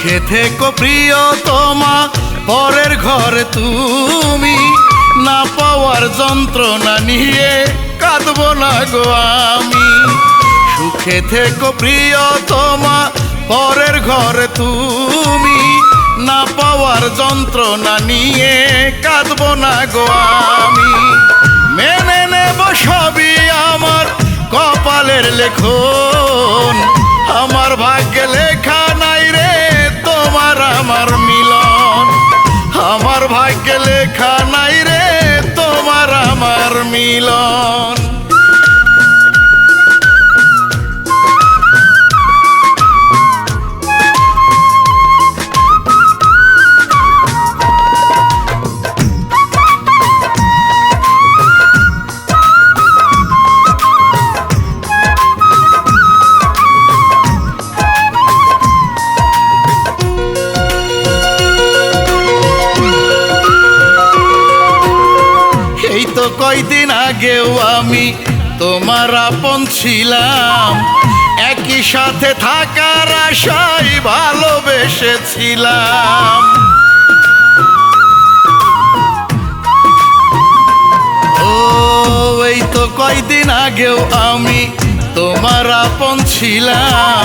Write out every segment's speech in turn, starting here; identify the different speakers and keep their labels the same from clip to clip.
Speaker 1: সুখে থেকো প্রিয় তোমা পরের ঘরে তুমি। না পাওয়ার যন্ত্রণা নিয়ে কাঁদবো না গো আমি। সুখে থেকো প্রিয় তোমা পরের ঘরে তুমি। না পাওয়ার যন্ত্রণা নিয়ে কাঁদবো না গো আমি। মেনে নেব সবই আমার কপালের লেখন। আমার আমার মিলন। আমার ভাগ্যে লেখা নাই রে তোমার আমার মিলন। এই তো কয়দিন আগেও আমি তোমার আপন ছিলাম। একই সাথে থাকার আশায় ভালোবেসেছিলাম। ও, এই তো কয়দিন আগেও আমি তোমার আপন ছিলাম।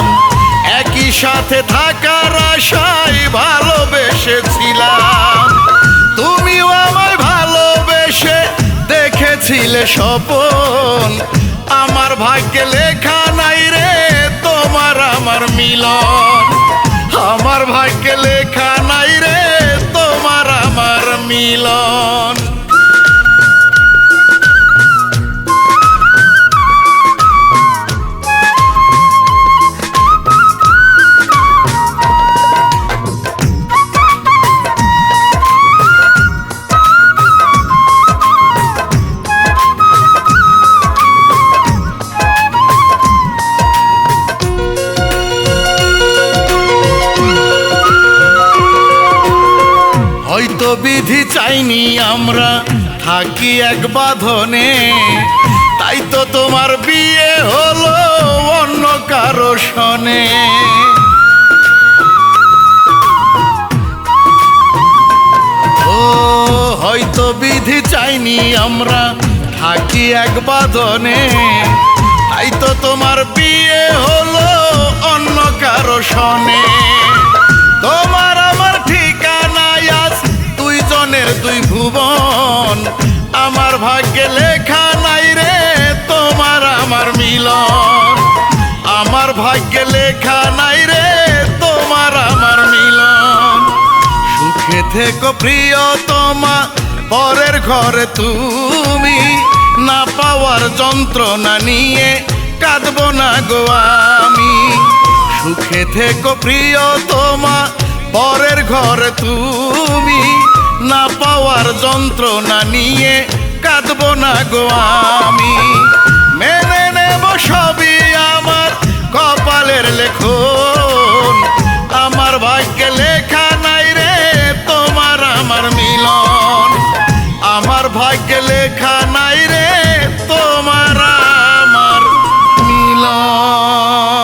Speaker 1: একই সাথে থাকার আশায় ভালোবেসেছিলাম। দেখেছিলে স্বপন, আমার ভাগ্যে লেখা নাই রে তোমার আমার মিলন। আমার ভাগ্যে লেখা নাই রে বিধি চাইনি আমরা, থাকি এক বাঁধনে। তাই তো তোমার বিয়ে হলো অন্য কারও শনে ও, হয়তো বিধি চাইনি আমরা, থাকি এক বাঁধনে। তাই তো তোমার বিয়ে হলো অন্য কারও শনে তোমার আমার মিলন। আমার ভাগ্যে লেখা নাই রে, তোমার আমার মিলন। সুখে থেকো প্রিয় তোমা পরের ঘরে তুমি। না পাওয়ার যন্ত্রণা নিয়ে কাঁদবো না গো আমি। সুখে থেকো প্রিয় তোমা পরের ঘরে তুমি। না পাওয়ার যন্ত্রণা নিয়ে কাঁদবো না গো আমি। সবই আমার কপালের লেখন। আমার ভাগ্যে লেখা নাই রে তোমার আমার মিলন। আমার ভাগ্যে লেখা নাই রে তোমার আমার মিলন।